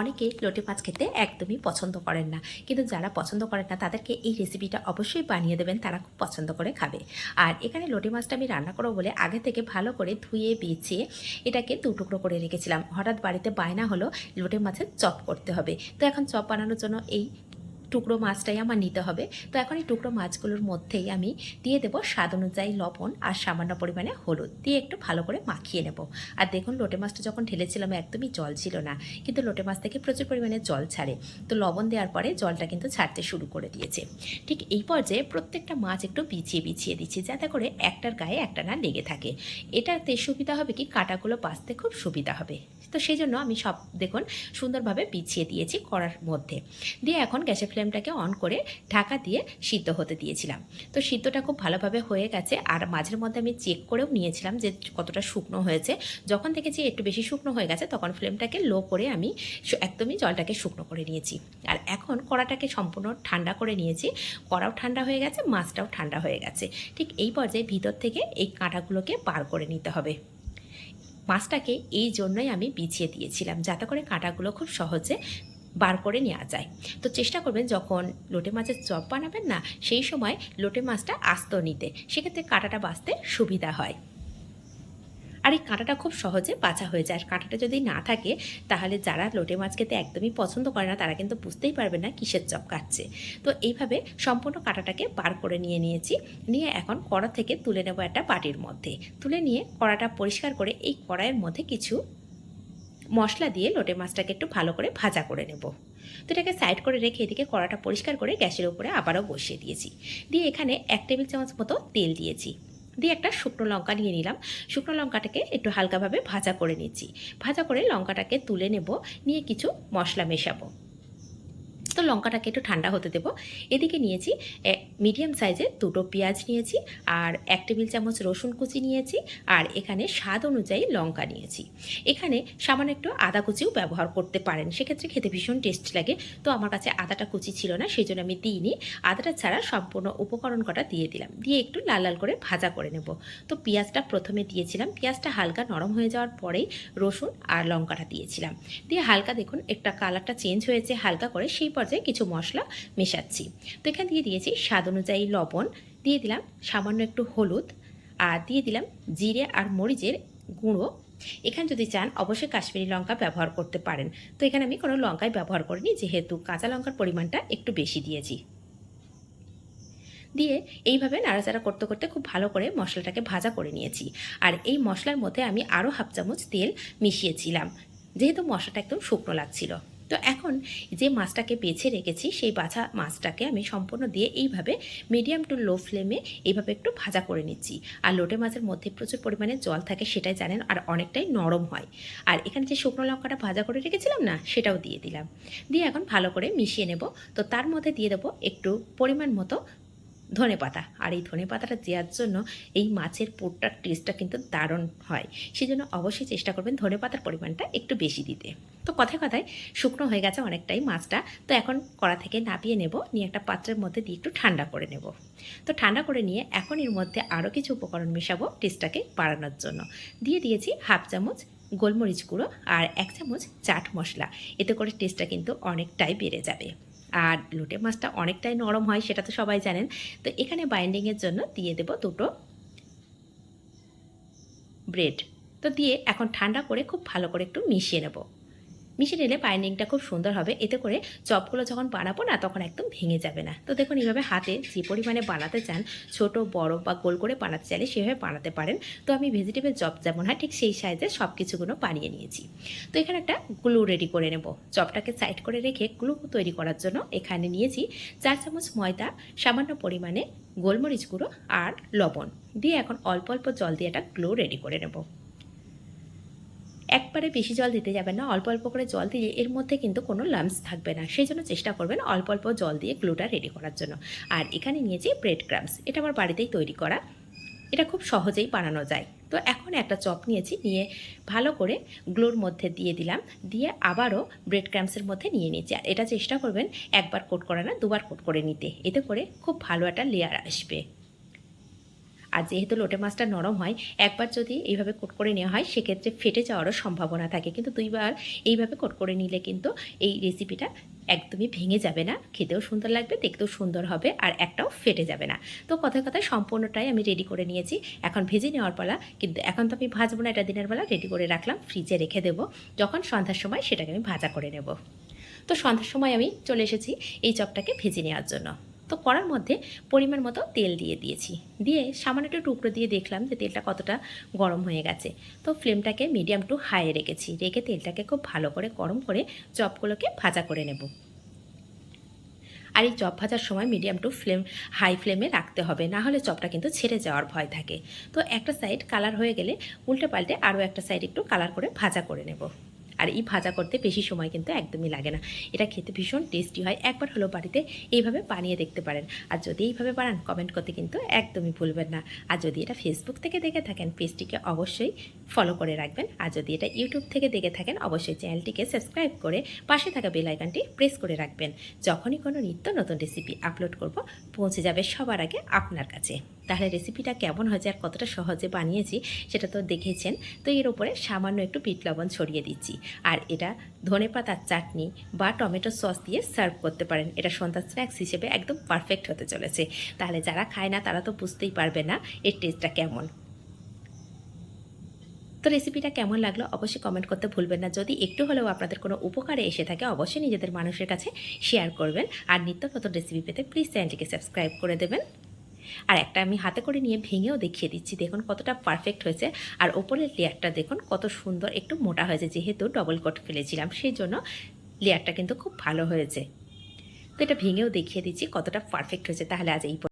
অনেকেই লোটে মাছ খেতে একদমই পছন্দ করেন না। কিন্তু যারা পছন্দ করেন না, তাদেরকে এই রেসিপিটা অবশ্যই বানিয়ে দেবেন, তারা খুব পছন্দ করে খাবে। আর এখানে লোটে মাছটা আমি রান্না করব বলে আগে থেকে ভালো করে ধুয়ে, বেছে এটাকে দু টুকরো করে রেখেছিলাম। হঠাৎ বাড়িতে বায়না হলো, লোটে মাছের চপ করতে হবে। তো এখন চপ বানানোর জন্য এই টুকরো মাছটাই আমার নিতে হবে। তো এখন এই টুকরো মাছগুলোর মধ্যেই আমি দিয়ে দেবো স্বাদ অনুযায়ী লবণ আর সামান্য পরিমাণে হলুদ। দিয়ে একটু ভালো করে মাখিয়ে নেব। আর দেখুন, লোটে মাছটা যখন ঢেলেছিলাম, একদমই জল ছিল না। কিন্তু লোটে মাছ থেকে প্রচুর পরিমাণে জল ছাড়ে। তো লবণ দেওয়ার পরে জলটা কিন্তু ছাড়তে শুরু করে দিয়েছে। ঠিক এই পর্যায়ে প্রত্যেকটা মাছ একটু বিছিয়ে বিছিয়ে দিচ্ছি, যাতে করে একটার গায়ে একটা না লেগে থাকে। এটাতে সুবিধা হবে কি? কাটাগুলো বাঁচতে খুব সুবিধা হবে। তো সেই জন্য আমি সব, দেখুন, সুন্দরভাবে বিছিয়ে দিয়েছি কড়ার মধ্যে। দিয়ে এখন গ্যাসের ফ্লেমটাকে অন করে ঢাকা দিয়ে সিদ্ধ হতে দিয়েছিলাম। তো সিদ্ধটা খুব ভালোভাবে হয়ে গেছে। আর মাঝের মধ্যে আমি চেক করেও নিয়েছিলাম যে কতটা শুকনো হয়েছে। যখন দেখেছি একটু বেশি শুকনো হয়ে গেছে, তখন ফ্লেমটাকে লো করে আমি একদমই জলটাকে শুকনো করে নিয়েছি। আর এখন কড়াটাকে সম্পূর্ণ ঠান্ডা করে নিয়েছি। কড়াও ঠান্ডা হয়ে গেছে, মাছটাও ঠান্ডা হয়ে গেছে। ঠিক এই পর্যায়ে ভিতর থেকে এই কাঁটাগুলোকে বার করে নিতে হবে। মাছটাকে এই জন্যই আমি বিছিয়ে দিয়েছিলাম, যাতে করে কাঁটাগুলো খুব সহজে বার করে নেওয়া যায়। তো চেষ্টা করবেন যখন লোটে মাছের চপ বানাবেন না, সেই সময় লোটে মাছটা আস্ত নিতে। সেক্ষেত্রে কাঁটাটা বাঁচতে সুবিধা হয়। আর এই কাঁটাটা খুব সহজে বাছা হয়ে যায়। আর কাঁটাটা যদি না থাকে, তাহলে যারা লোটে মাছ খেতে একদমই পছন্দ করে না, তারা কিন্তু বুঝতেই পারবে না কিসের চপ কাটছে। তো এইভাবে সম্পূর্ণ কাঁটাটাকে বার করে নিয়ে নিয়েছি। নিয়ে এখন কড়া থেকে তুলে নেব একটা বাটির মধ্যে। তুলে নিয়ে কড়াটা পরিষ্কার করে এই কড়াইয়ের মধ্যে কিছু মশলা দিয়ে লোটে মাছটাকে একটু ভালো করে ভাজা করে নেব। তো এটাকে সাইড করে রেখে এদিকে কড়াটা পরিষ্কার করে গ্যাসের উপরে আবারও বসিয়ে দিয়েছি। দিয়ে এখানে এক টেবিল চামচ মতো তেল দিয়েছি। দিয়ে একটা শুকনো লঙ্কা নিয়ে নিলাম। শুকনো লঙ্কাটাকে একটু হালকাভাবে ভাজা করে নিচ্ছি। ভাজা করে লঙ্কাটাকে তুলে নেব, নিয়ে কিছু মশলা মেশাবো। তো লঙ্কাটাকে একটু ঠান্ডা হতে দেবো। এদিকে নিয়েছি মিডিয়াম সাইজের দুটো পেঁয়াজ নিয়েছি আর এক টেবিল চামচ রসুন কুচি নিয়েছি আর এখানে স্বাদ অনুযায়ী লঙ্কা নিয়েছি। এখানে সামান্য একটু আদা কুচিও ব্যবহার করতে পারেন, সেক্ষেত্রে খেতে ভীষণ টেস্ট লাগে। তো আমার কাছে আদাটা কুচি ছিল না সেই জন্য আমি দিইনি। আদাটা ছাড়া সম্পূর্ণ উপকরণ কটা দিয়ে দিলাম। দিয়ে একটু লাল লাল করে ভাজা করে নেব। তো পেঁয়াজটা প্রথমে দিয়েছিলাম, পেঁয়াজটা হালকা নরম হয়ে যাওয়ার পরেই রসুন আর লঙ্কাটা দিয়েছিলাম। দিয়ে হালকা দেখুন, একটা কালারটা চেঞ্জ হয়েছে হালকা করে, সেই পর্যায়ে কিছু মশলা মেশাচ্ছি। তো এখানে দিয়ে দিয়েছি স্বাদ অনুযায়ী লবণ, দিয়ে দিলাম সামান্য একটু হলুদ, আর দিয়ে দিলাম জিরে আর মরিচের গুঁড়ো। এখানে যদি চান অবশ্যই কাশ্মীরি লঙ্কা ব্যবহার করতে পারেন। তো এখানে আমি কোনো লঙ্কাই ব্যবহার করিনি, যেহেতু কাঁচা লঙ্কার পরিমাণটা একটু বেশি দিয়েছি। দিয়ে এইভাবে নাড়াচাড়া করতে করতে খুব ভালো করে মশলাটাকে ভাজা করে নিয়েছি। আর এই মশলার মধ্যে আমি আরও হাফ চামচ তেল মিশিয়েছিলাম, যেহেতু মশলাটা একদম শুকনো লাগছিল। তো এখন যে মাছটাকে বেছে রেখেছি, সেই বাছা মাছটাকে আমি সম্পূর্ণ দিয়ে এইভাবে মিডিয়াম টু লো ফ্লেমে এইভাবে একটু ভাজা করে নিচ্ছি। আর লোটে মাছের মধ্যে প্রচুর পরিমাণে জল থাকে সেটাই জানেন, আর অনেকটাই নরম হয়। আর এখানে যে শুকনো লঙ্কাটা ভাজা করে রেখেছিলাম না, সেটাও দিয়ে দিলাম। দিয়ে এখন ভালো করে মিশিয়ে নেব। তো তার মধ্যে দিয়ে দেবো একটু পরিমাণ মতো ধনে পাতা আর এই ধনে পাতাটা দেওয়ার জন্য এই মাছের পোটটার টেস্টটা কিন্তু দারুণ হয়। সেই জন্য অবশ্যই চেষ্টা করবেন ধনে পাতার পরিমাণটা একটু বেশি দিতে। তো কথায় কথায় শুকনো হয়ে গেছে অনেকটাই মাছটা। তো এখন কড়া থেকে নাপিয়ে নেব, নিয়ে একটা পাত্রের মধ্যে দিয়ে একটু ঠান্ডা করে নেব। তো ঠান্ডা করে নিয়ে এখন এর মধ্যে আরও কিছু উপকরণ মেশাবো টেস্টটাকে বাড়ানোর জন্য। দিয়ে দিয়েছি হাফ চামচ গোলমরিচ গুঁড়ো আর এক চামচ চাট মশলা। এতে করে টেস্টটা কিন্তু অনেকটাই বেড়ে যাবে। আর লোটে মাছটা অনেকটাই নরম হয়, সেটা তো সবাই জানেন। তো এখানে বাইন্ডিংয়ের জন্য দিয়ে দেব দুটো ব্রেড তো দিয়ে এখন ঠান্ডা করে খুব ভালো করে একটু মিশিয়ে নেব। মিশিয়ে নিলে বাইন্ডিংটা খুব সুন্দর হবে। এতে করে চপগুলো যখন বানাবো না, তখন একদম ভেঙে যাবে না। তো দেখুন, এইভাবে হাতে যে পরিমাণে বানাতে চান, ছোট, বড় বা গোল করে বানাতে চাইলে সেভাবে বানাতে পারেন। তো আমি ভেজিটেবল চপ যেমন হয়, ঠিক সেই সাইজে সব কিছুগুলো বানিয়ে নিয়েছি। তো এখানে একটা গ্লু রেডি করে নেব। চপটাকে সাইড করে রেখে গ্লু তৈরি করার জন্য এখানে নিয়েছি চার চামচ ময়দা, সামান্য পরিমাণে গোলমরিচ গুঁড়ো আর লবণ। দিয়ে এখন অল্প অল্প জল দিয়ে একটা গ্লো রেডি করে নেব। একবারে বেশি জল দিতে যাবেন না, অল্প অল্প করে জল দিয়ে এর মধ্যে কিন্তু কোনো লামস থাকবে না। সেই জন্য চেষ্টা করবেন অল্প অল্প জল দিয়ে গ্লুটা রেডি করার জন্য। আর এখানে নিয়েছি ব্রেড ক্রামস এটা আমার বাড়িতেই তৈরি করা। এটা খুব সহজেই বানানো যায়। তো এখন একটা চপ নিয়েছি, নিয়ে ভালো করে গ্লোর মধ্যে দিয়ে দিলাম, দিয়ে আবারও ব্রেড ক্রামসের মধ্যে নিয়ে নিয়েছি আর এটা চেষ্টা করবেন একবার কোট করা না, দুবার কোট করে নিতে। এতে করে খুব ভালো একটা লেয়ার আসবে। আর যেহেতু লোটে মাছটা নরম হয়, একবার যদি এইভাবে কোট করে নেওয়া হয়, সেক্ষেত্রে ফেটে যাওয়ারও সম্ভাবনা থাকে। কিন্তু দুইবার এইভাবে কোট করে নিলে কিন্তু এই রেসিপিটা একদমই ভেঙে যাবে না। খেতেও সুন্দর লাগবে, দেখতেও সুন্দর হবে আর একটাও ফেটে যাবে না। তো কথায় কথায় সম্পূর্ণটাই আমি রেডি করে নিয়েছি। এখন ভেজে নেওয়ার পালা, কিন্তু এখন তো আমি ভাজবো না, এটা দিনের বেলা রেডি করে রাখলাম ফ্রিজে রেখে দেবো। যখন সন্ধ্যার সময় সেটাকে আমি ভাজা করে নেব। তো সন্ধ্যার সময় আমি চলে এসেছি এই চপটাকে ভেজে নেওয়ার জন্য। তো কড়ার মধ্যে পরিমাণ মতো তেল দিয়ে দিয়েছি। দিয়ে সামান্য একটু টুকরো দিয়ে দেখলাম যে তেলটা কতটা গরম হয়ে গেছে। তো ফ্লেমটাকে মিডিয়াম টু হাইয়ে রেখেছি। রেখে তেলটাকে খুব ভালো করে গরম করে চপগুলোকে ভাজা করে নেব। আর এই চপ ভাজার সময় মিডিয়াম টু ফ্লেম হাই ফ্লেমে রাখতে হবে। না হলে চপটা কিন্তু ছেড়ে যাওয়ার ভয় থাকে। তো একটা সাইড কালার হয়ে গেলে উল্টে পাল্টে আরও একটা সাইড একটু কালার করে ভাজা করে নেব। আর এই ভাজা করতে বেশি সময় কিন্তু একদমই লাগে না। এটা খেতে ভীষণ টেস্টি হয়। একবার হলো বাড়িতে এইভাবে বানিয়ে দেখতে পারেন। আর যদি এইভাবে বানান কমেন্ট করতে কিন্তু একদমই ভুলবেন না। আর যদি এটা ফেসবুক থেকে দেখে থাকেন পেজটিকে অবশ্যই ফলো করে রাখবেন। আর যদি এটা ইউটিউব থেকে দেখে থাকেন, অবশ্যই চ্যানেলটিকে সাবস্ক্রাইব করে পাশে থাকা বেল আইকনটি প্রেস করে রাখবেন। যখনই কোনো নিত্য নতুন রেসিপি আপলোড করব, পৌঁছে যাবে সবার আগে আপনার কাছে। তাহলে রেসিপিটা কেমন হয়েছে আর কতটা সহজে বানিয়েছি সেটা তো দেখেছেন। তো এর উপরে সামান্য একটু বিট লবণ ছড়িয়ে দিচ্ছি। আর এটা ধনে পাতার চাটনি বা টমেটো সস দিয়ে সার্ভ করতে পারেন। এটা সন্ধ্যা স্ন্যাক্স হিসেবে একদম পারফেক্ট হতে চলেছে। তাহলে যারা খায় না, তারা তো বুঝতেই পারবে না এর টেস্টটা কেমন। তো রেসিপিটা কেমন লাগল অবশ্যই কমেন্ট করতে ভুলবেন না। যদি একটু হলেও আপনাদের কোনো উপকারে এসে থাকে, অবশ্যই নিজেদের মানুষের কাছে শেয়ার করবেন। আর নিত্য নতুন রেসিপি পেতে প্লিজ চ্যানেলটিকে সাবস্ক্রাইব করে দেবেন। আর একটা আমি হাতে করে নিয়ে ভেঙেও দেখিয়ে দিচ্ছি। দেখুন কতটা পারফেক্ট হয়েছে। আর ওপরের লেয়ারটা দেখুন কত সুন্দর, একটু মোটা হয়েছে যেহেতু ডবল কোট ফেলেছিলাম সেই জন্য লেয়ারটা কিন্তু খুব ভালো হয়েছে। তো এটা ভেঙেও দেখিয়ে দিচ্ছি কতটা পারফেক্ট হয়েছে। তাহলে আজ এই